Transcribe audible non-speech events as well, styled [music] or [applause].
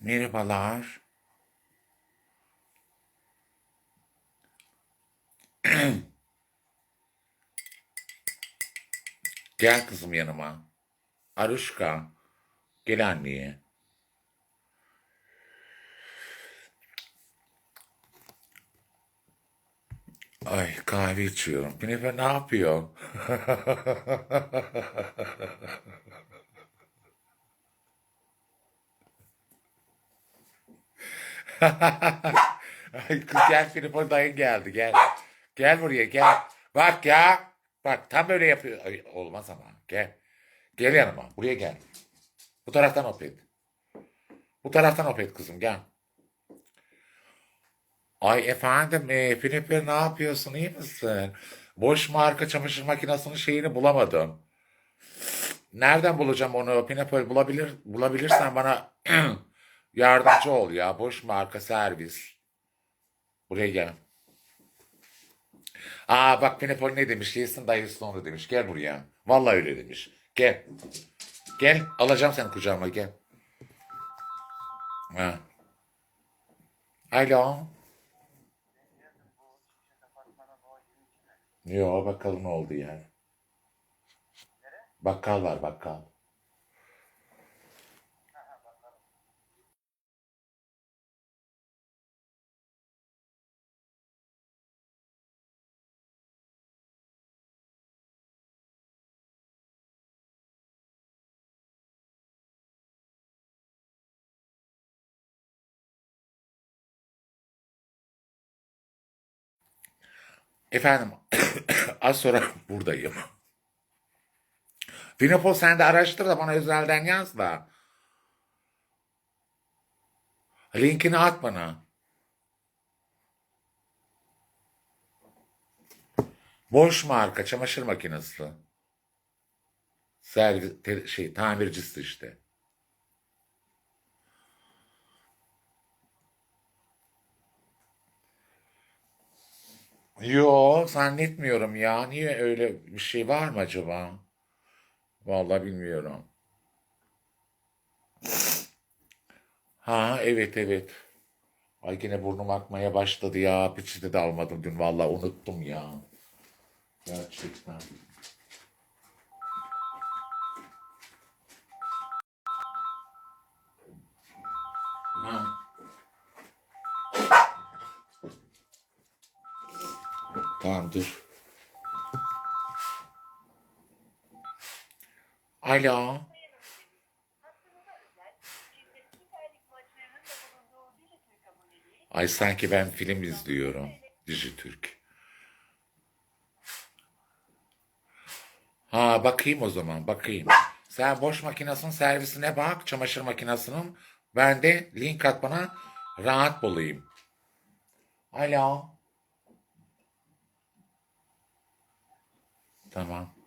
Merhabalar. [clears throat] Gel kızım yanıma. Aruşka. Gel anneye. Ay kahve içiyorum. Pinefe ne yapıyor? [laughs] kız gel Pinefe dayın geldi gel. Gel buraya gel. Bak ya. Bak tam böyle yapıyor. Ay, olmaz ama gel. Gel yanıma buraya gel. Bu taraftan opet. Bu taraftan opet kızım gel. Ay efendim e, Pinepe ne yapıyorsun iyi misin? Boş marka çamaşır makinesinin şeyini bulamadım. Nereden bulacağım onu? Pineapple bulabilir, bulabilirsen bana [clears throat] yardımcı ol ya. Boş marka servis. Buraya gel. Aa bak Pineapple ne demiş? Yesin dayısı onu demiş. Gel buraya. Vallahi öyle demiş. Gel. Gel. Alacağım seni kucağıma gel. Ha. Alo. Yo bakalım ne oldu yani. Bakkal var bakkal. Efendim [coughs] az sonra buradayım. Finopol sen de araştır da bana özelden yaz da. Linkini at bana. Boş marka çamaşır makinesi. Servis, şey, tamircisi işte. Yo zannetmiyorum ya. Niye öyle bir şey var mı acaba? Vallahi bilmiyorum. Ha evet evet. Ay yine burnum akmaya başladı ya. Peçete de almadım dün. Vallahi unuttum ya. Gerçekten. Ha. Tamam dur. Alo. Ay sanki ben film izliyorum. Dijitürk. Ha bakayım o zaman bakayım. Sen boş makinesinin servisine bak çamaşır makinesinin. Ben de link at bana rahat bulayım. Alo. Tamam.